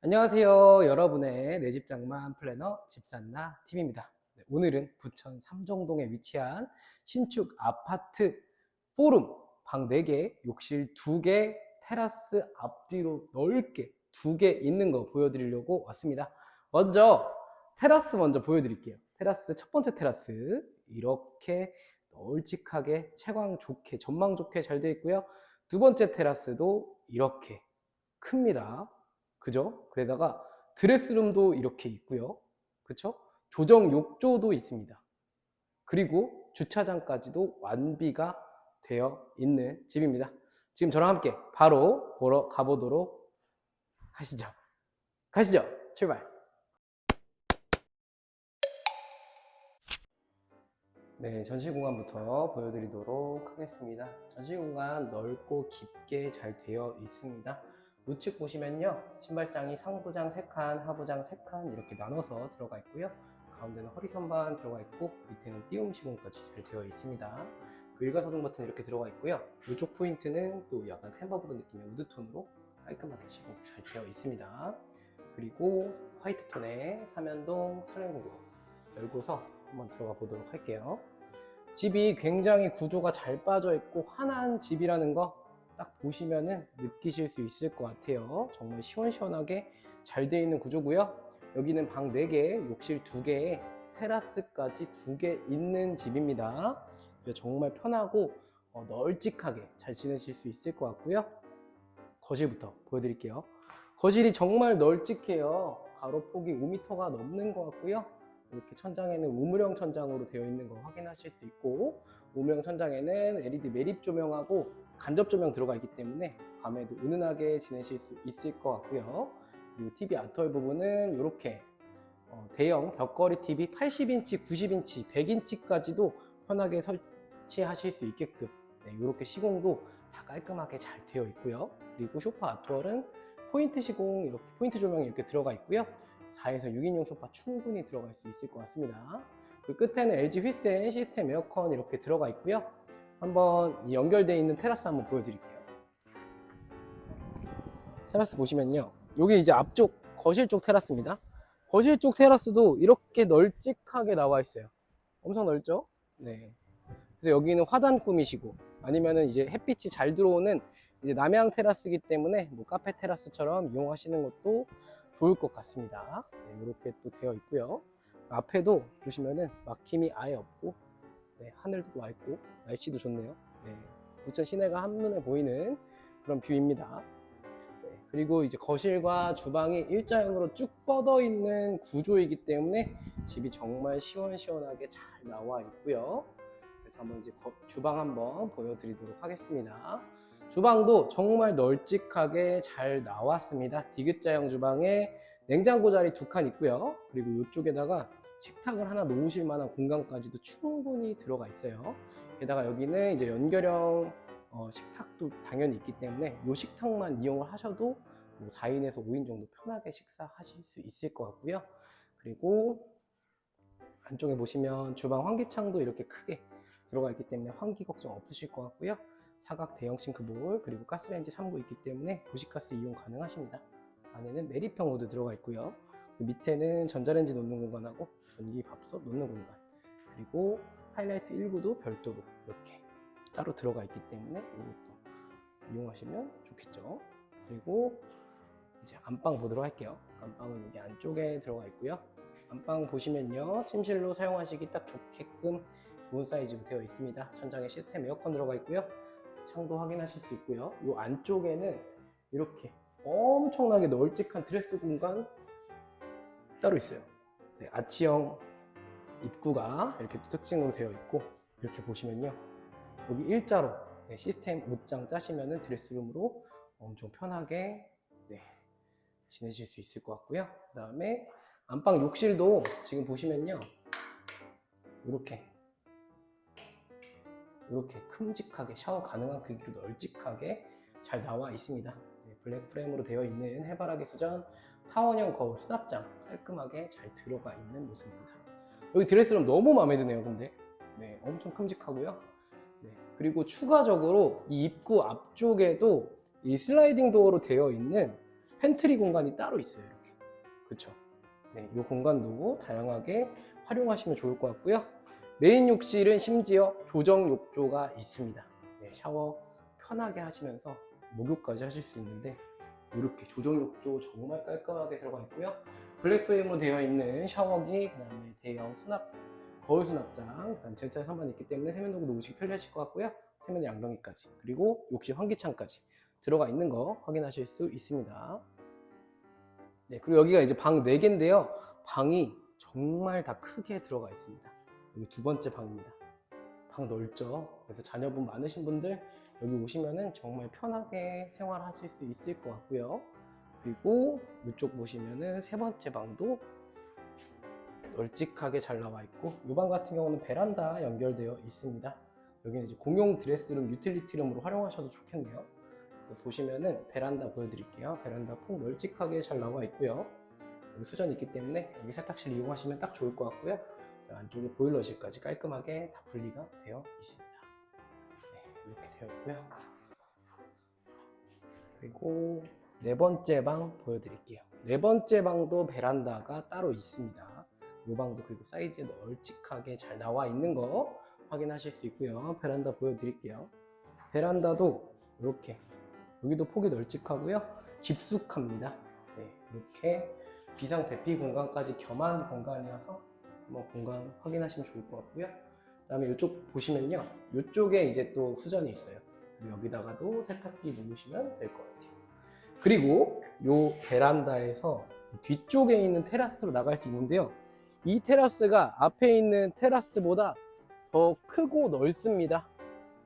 안녕하세요. 여러분의 내 집 장만 플래너 집산나 팀입니다. 네, 오늘은 부천 삼정동에 위치한 신축 아파트 포rum 방 4개, 욕실 2개, 테라스 앞뒤로 넓게 2개 있는 거 보여드리려고 왔습니다. 먼저 테라스 먼저 보여드릴게요. 테라스 첫 번째 테라스 이렇게 널찍하게 채광 좋게 전망 좋게 잘 되어 있고요. 두 번째 테라스도 이렇게 큽니다. 그죠? 그래다가 드레스룸도 이렇게 있고요. 그쵸? 조정 욕조도 있습니다. 그리고 주차장까지도 완비가 되어 있는 집입니다. 지금 저랑 함께 바로 보러 가보도록 하시죠. 가시죠. 출발. 네, 전시 공간부터 보여드리도록 하겠습니다. 전시 공간 넓고 깊게 잘 되어 있습니다. 우측 보시면요. 신발장이 상부장 3칸 하부장 3칸 이렇게 나눠서 들어가 있고요. 가운데는 허리 선반 들어가 있고 밑에는 띄움 시공까지 잘 되어 있습니다. 그 일가소등 버튼 이렇게 들어가 있고요. 이쪽 포인트는 또 약간 템버보드 느낌의 우드톤으로 깔끔하게 시공 잘 되어 있습니다. 그리고 화이트 톤의 삼연동 슬램도 열고서 한번 들어가 보도록 할게요. 집이 굉장히 구조가 잘 빠져 있고 환한 집이라는 거 딱 보시면은 느끼실 수 있을 것 같아요. 정말 시원시원하게 잘 되어 있는 구조고요. 여기는 방 4개, 욕실 2개에 테라스까지 2개 있는 집입니다. 정말 편하고 어, 널찍하게 잘 지내실 수 있을 것 같고요. 거실부터 보여드릴게요. 거실이 정말 널찍해요. 가로 폭이 5m가 넘는 것 같고요. 이렇게 천장에는 우물형 천장으로 되어 있는 거 확인하실 수 있고 우물형 천장에는 LED 매립 조명하고 간접 조명 들어가 있기 때문에 밤에도 은은하게 지내실 수 있을 것 같고요. 그리고 TV 아트월 부분은 이렇게 어, 대형 벽걸이 TV 80인치, 90인치, 100인치까지도 편하게 설치하실 수 있게끔 네, 이렇게 시공도 다 깔끔하게 잘 되어 있고요. 그리고 소파 아트월은 포인트 시공 이렇게 포인트 조명이 이렇게 들어가 있고요. 4에서 6인용 소파 충분히 들어갈 수 있을 것 같습니다. 그 끝에는 LG 휘센 시스템 에어컨 이렇게 들어가 있고요. 한번 이 연결되어 있는 테라스 한번 보여드릴게요. 테라스 보시면요. 여기 이제 앞쪽 거실 쪽 테라스입니다. 거실 쪽 테라스도 이렇게 널찍하게 나와 있어요. 엄청 넓죠? 네. 그래서 여기는 화단 꾸미시고 아니면은 이제 햇빛이 잘 들어오는 이제 남향 테라스이기 때문에 뭐 카페 테라스처럼 이용하시는 것도 좋을 것 같습니다. 네, 이렇게 또 되어 있고요. 앞에도 보시면은 막힘이 아예 없고 네, 하늘도 맑고 날씨도 좋네요. 네, 부천 시내가 한눈에 보이는 그런 뷰입니다. 네, 그리고 이제 거실과 주방이 일자형으로 쭉 뻗어 있는 구조이기 때문에 집이 정말 시원시원하게 잘 나와 있고요. 한번 이제 거- 주방 한번 보여드리도록 하겠습니다. 주방도 정말 널찍하게 잘 나왔습니다. 디귿자형 주방에 냉장고 자리 두 칸 있고요. 그리고 이쪽에다가 식탁을 하나 놓으실 만한 공간까지도 충분히 들어가 있어요. 게다가 여기는 이제 연결형 어, 식탁도 당연히 있기 때문에 이 식탁만 이용을 하셔도 뭐 4인에서 5인 정도 편하게 식사하실 수 있을 것 같고요. 그리고 안쪽에 보시면 주방 환기창도 이렇게 크게 들어가 있기 때문에 환기 걱정 없으실 것 같고요. 사각 대형 싱크볼 그리고 가스레인지 3구 있기 때문에 도시가스 이용 가능하십니다. 안에는 메리평 우드 들어가 있고요. 그 밑에는 전자레인지 놓는 공간하고 전기 밥솥 놓는 공간 그리고 하이라이트 1구도 별도로 이렇게 따로 들어가 있기 때문에 이것도 이용하시면 좋겠죠. 그리고 이제 안방 보도록 할게요. 안방은 여기 안쪽에 들어가 있고요. 안방 보시면요. 침실로 사용하시기 딱 좋게끔 좋은 사이즈로 되어 있습니다. 천장에 시스템 에어컨 들어가 있고요. 창도 확인하실 수 있고요. 이 안쪽에는 이렇게 엄청나게 널찍한 드레스 공간 따로 있어요. 네, 아치형 입구가 이렇게 또 특징으로 되어 있고 이렇게 보시면요. 여기 일자로 네, 시스템 옷장 짜시면은 드레스룸으로 엄청 편하게 네, 지내실 수 있을 것 같고요. 그 다음에 안방 욕실도 지금 보시면요. 이렇게 이렇게 큼직하게 샤워 가능한 크기로 널찍하게 잘 나와 있습니다. 네, 블랙 프레임으로 되어 있는 해바라기 수전 타원형 거울 수납장 깔끔하게 잘 들어가 있는 모습입니다. 여기 드레스룸 너무 마음에 드네요, 근데. 네, 엄청 큼직하고요. 네, 그리고 추가적으로 이 입구 앞쪽에도 이 슬라이딩 도어로 되어 있는 팬트리 공간이 따로 있어요. 이렇게. 그렇죠. 네, 이 공간도 다양하게 활용하시면 좋을 것 같고요. 메인 욕실은 심지어 조정 욕조가 있습니다. 네, 샤워 편하게 하시면서 목욕까지 하실 수 있는데 이렇게 조정 욕조 정말 깔끔하게 들어가 있고요. 블랙 프레임으로 되어 있는 샤워기, 그다음에 대형 수납, 거울 수납장, 그다음 제차 선반이 있기 때문에 세면도구 놓으시기 편리하실 것 같고요. 세면 양변기까지 그리고 욕실 환기창까지 들어가 있는 거 확인하실 수 있습니다. 네, 그리고 여기가 이제 방 4개인데요. 방이 정말 다 크게 들어가 있습니다. 여기 두 번째 방입니다. 방 넓죠? 그래서 자녀분 많으신 분들 여기 오시면은 정말 편하게 생활하실 수 있을 것 같고요. 그리고 이쪽 보시면은 세 번째 방도 널찍하게 잘 나와 있고 이 방 같은 경우는 베란다 연결되어 있습니다. 여기는 이제 공용 드레스룸, 유틸리티룸으로 활용하셔도 좋겠네요. 보시면은 베란다 보여드릴게요. 베란다 폭 널찍하게 잘 나와 있고요. 여기 수전이 있기 때문에 여기 세탁실 이용하시면 딱 좋을 것 같고요. 안쪽에 보일러실까지 깔끔하게 다 분리가 되어 있습니다. 네, 이렇게 되어 있고요. 그리고 네 번째 방 보여드릴게요. 네 번째 방도 베란다가 따로 있습니다. 이 방도 그리고 사이즈 널찍하게 잘 나와 있는 거 확인하실 수 있고요. 베란다 보여드릴게요. 베란다도 이렇게 여기도 폭이 널찍하고요. 깊숙합니다. 네, 이렇게 비상 대피 공간까지 겸한 공간이어서 한번 공간 확인하시면 좋을 것 같고요. 그다음에 이쪽 보시면요, 이쪽에 이제 또 수전이 있어요. 여기다가도 세탁기 놓으시면 될 것 같아요. 그리고 이 베란다에서 뒤쪽에 있는 테라스로 나갈 수 있는데요. 이 테라스가 앞에 있는 테라스보다 더 크고 넓습니다.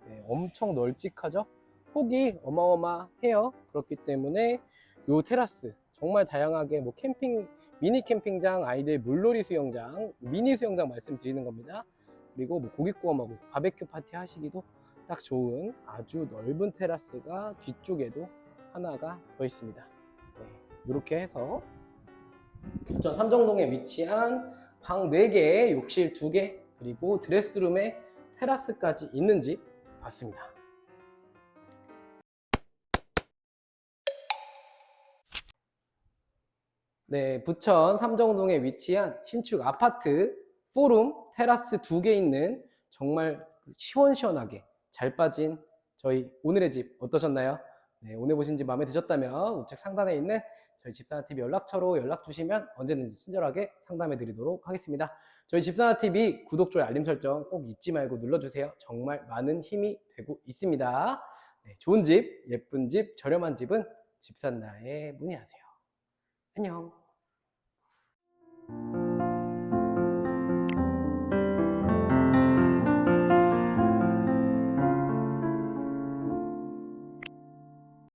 네, 엄청 널찍하죠? 폭이 어마어마해요. 그렇기 때문에 이 테라스 정말 다양하게 뭐 캠핑 미니 캠핑장, 아이들 물놀이 수영장, 미니 수영장 말씀드리는 겁니다. 그리고 뭐 고기 구워 먹고 바베큐 파티 하시기도 딱 좋은 아주 넓은 테라스가 뒤쪽에도 하나가 더 있습니다. 네, 이렇게 해서 부천 삼정동에 위치한 방 4개, 욕실 2개, 그리고 드레스룸에 테라스까지 있는지 봤습니다. 네, 부천 삼정동에 위치한 신축 아파트 포rum 테라스 두 개 있는 정말 시원시원하게 잘 빠진 저희 오늘의 집 어떠셨나요? 네, 오늘 보신 집 마음에 드셨다면 우측 상단에 있는 저희 집사나TV 연락처로 연락 주시면 언제든지 친절하게 상담해 드리도록 하겠습니다. 저희 집사나TV 구독, 좋아요, 알림 설정 꼭 잊지 말고 눌러주세요. 정말 많은 힘이 되고 있습니다. 네, 좋은 집, 예쁜 집, 저렴한 집은 집산나에 문의하세요. 안녕.